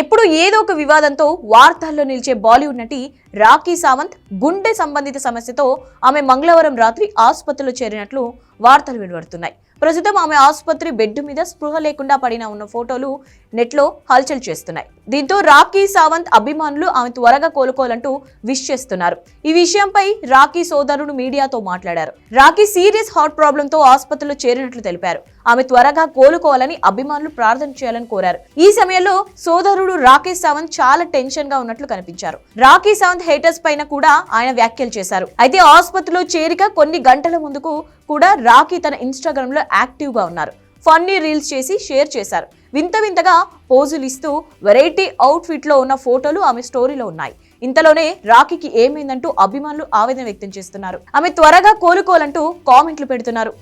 ఎప్పుడు ఏదో ఒక వివాదంతో వార్తల్లో నిలిచే బాలీవుడ్ నటి రాఖీ సావంత్ గుండె సంబంధిత సమస్యతో ఆమె మంగళవారం రాత్రి ఆసుపత్రిలో చేరినట్లు వార్తలు వెలువడుతున్నాయి. ప్రస్తుతం ఆమె ఆసుపత్రి బెడ్ మీద స్పృహ లేకుండా పడిన ఉన్న ఫోటోలు నెట్లో హల్చల్ చేస్తున్నాయి. దీంతో రాఖీ సావంత్ అభిమానులు ఆమె త్వరగా కోలుకోవాలంటూ విష్ చేస్తున్నారు. ఈ విషయంపై రాఖీ సోదరుడు మీడియాతో మాట్లాడారు. రాఖీ సీరియస్ హార్ట్ ప్రాబ్లంతో ఆసుపత్రిలో చేరినట్లు తెలిపారు. ఆమె త్వరగా కోలుకోవాలని అభిమానులు ప్రార్థన చేయాలని కోరారు. ఈ సమయంలో సోదరుడు రాకేష్ సావంత్ చాలా టెన్షన్గా ఉన్నట్లు కనిపించారు. రాఖీ సావంత్ హేటర్స్ పైన కూడా ఆయన వ్యాఖ్యలు చేశారు. అయితే ఆసుపత్రిలో చేరిక కొన్ని గంటల ముందుకు కూడా రాఖీ తన ఇన్స్టాగ్రామ్లో యాక్టివ్గా ఉన్నారు. ఫన్నీ రీల్స్ చేసి షేర్ చేశారు. వింత వింతగా పోజులు ఇస్తూ వెరైటీ అవుట్ ఫిట్లో ఉన్న ఫోటోలు ఆమె స్టోరీలో ఉన్నాయి. ఇంతలోనే రాఖీకి ఏమైందంటూ అభిమానులు ఆవేదన వ్యక్తం చేస్తున్నారు. ఆమె త్వరగా కోలుకోవాలంటూ కామెంట్లు పెడుతున్నారు.